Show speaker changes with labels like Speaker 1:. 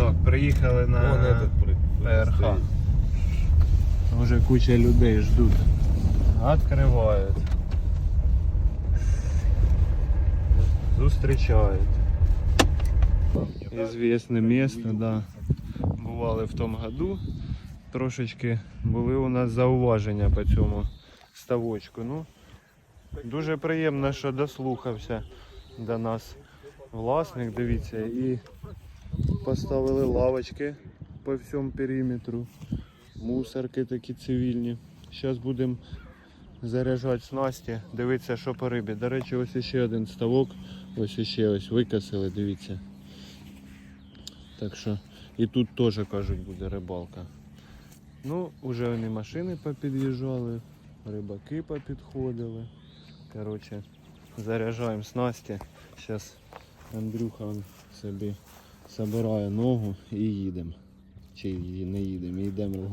Speaker 1: Так, приїхали
Speaker 2: Вон
Speaker 1: на
Speaker 2: этот при-
Speaker 1: ПРХ.
Speaker 2: стоит.
Speaker 1: Уже куча людей ждут. Открывают. Зустрічають. Известне місце, да. Бували в тому году. Трошечки були у нас зауваження по цьому ставочку. Ну, дуже приємно, що дослухався до нас власник, дивіться, і поставили лавочки по всьому периметру. Мусорки такі цивільні. Зараз будемо заряджати снасті, дивитися, що по рибі. До речі, ось ще один ставок. Ось ще ось викосили, дивіться. Так що і тут теж кажуть буде рибалка. Ну, вже вони машини попід'їжджали, рибаки попідходили. Коротше, заряджаємо снасті. Зараз Андрюха собі забирає ногу і їдемо. Чи не їдемо, йдемо